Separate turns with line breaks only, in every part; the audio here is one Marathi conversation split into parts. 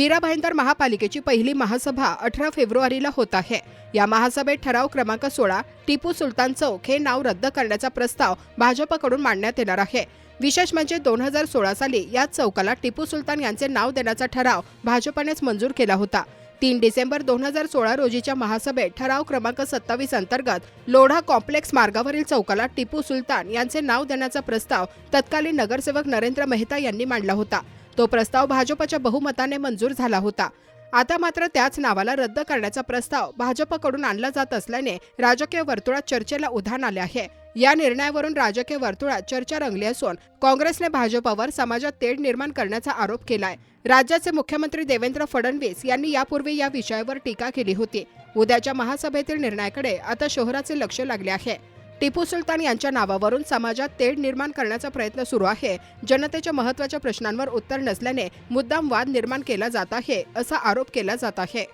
मीरा भाईंदर महापालिकेची पहिली महासभा अठरा फेब्रुवारीला होत आहे. या महासभेत ठराव क्रमांक सोळा टिपू सुलतान चौक हे नाव रद्द करण्याचा प्रस्ताव भाजपकडून मांडण्यात येणार आहे. विशेष म्हणजे दोन हजार सोळा साली याच चौकाला टिपू सुलतान यांचे नाव देण्याचा ठराव भाजपनेच मंजूर केला होता. तीन डिसेंबर दोन हजार सोळा रोजीच्या महासभेत ठराव क्रमांक सत्तावीस अंतर्गत लोढा कॉम्प्लेक्स मार्गावरील चौकाला टिपू सुलतान यांचे नाव देण्याचा प्रस्ताव तत्कालीन नगरसेवक नरेंद्र मेहता यांनी मांडला होता. तो प्रस्ताव भाजपच्या बहुमताने मंजूर झाला होता. आता मात्र त्याच नावाला रद्द करण्याचा प्रस्ताव भाजपकडून आणला जात असल्याने राजकीय वर्तुळात चर्चेला उधाण आले आहे. या निर्णयावरून राजकीय वर्तुळात चर्चा रंगली असून काँग्रेसने भाजपवर समाजात तेढ निर्माण करण्याचा आरोप केलाय. राज्याचे मुख्यमंत्री देवेंद्र फडणवीस यांनी यापूर्वी या विषयावर टीका केली होती. उद्याच्या महासभेतील निर्णयाकडे आता शहराचे लक्ष लागले आहे. टिपू सुलतान यांच्या नावावरून समाजात तेढ निर्माण करण्याचा प्रयत्न सुरू आहे. जनतेच्या महत्त्वाच्या प्रश्नांवर उत्तर नसल्याने मुद्दाम वाद निर्माण केला जात आहे असा आरोप केला जात आहे.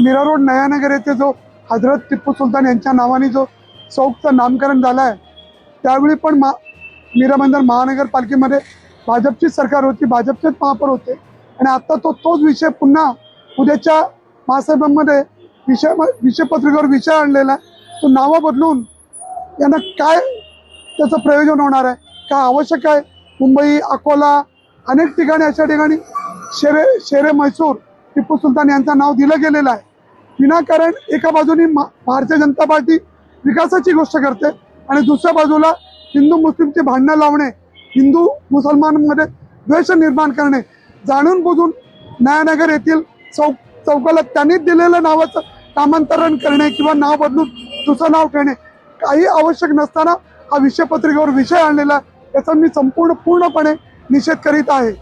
मीरा रोड नयानगर येथे जो हजरत टिप्पू सुलतान यांच्या नावाने जो चौकचं नामकरण झालं आहे त्यावेळी पण मा मीरा बंदर महानगरपालिकेमध्ये भाजपचीच सरकार होती भाजपचेच महापौर होते. आणि आता तो तोच विषय पुन्हा उद्याच्या महासभेमध्ये विषय विषयपत्रिकेवर विषय आणलेला आहे. तो नावं बदलून यांना काय त्याचं प्रयोजन होणार आहे? काय आवश्यक आहे? मुंबई अकोला अनेक ठिकाणी अशा ठिकाणी शेरे शेरे म्हैसूर टिप्पू सुलतान यांचं नाव दिलं गेलेलं आहे. विनाकारण एका बाजूने मा- भारतीय जनता पार्टी विकासाची गोष्ट करते आणि दुसऱ्या बाजूला हिंदू मुस्लिमची भांडणं लावणे हिंदू मुसलमानमध्ये द्वेष निर्माण करणे जाणून बुजून न्यायनगर येथील चौक चौकाला त्यांनीच दिलेलं नावाचं नामांतरण करणे किंवा नाव बदलून दुसरं नाव ठेवणे काही आवश्यक नसताना हा विषय पत्रिकेवर विषय आणलेला याचा मी संपूर्ण पूर्णपणे निषेध करीत आहे.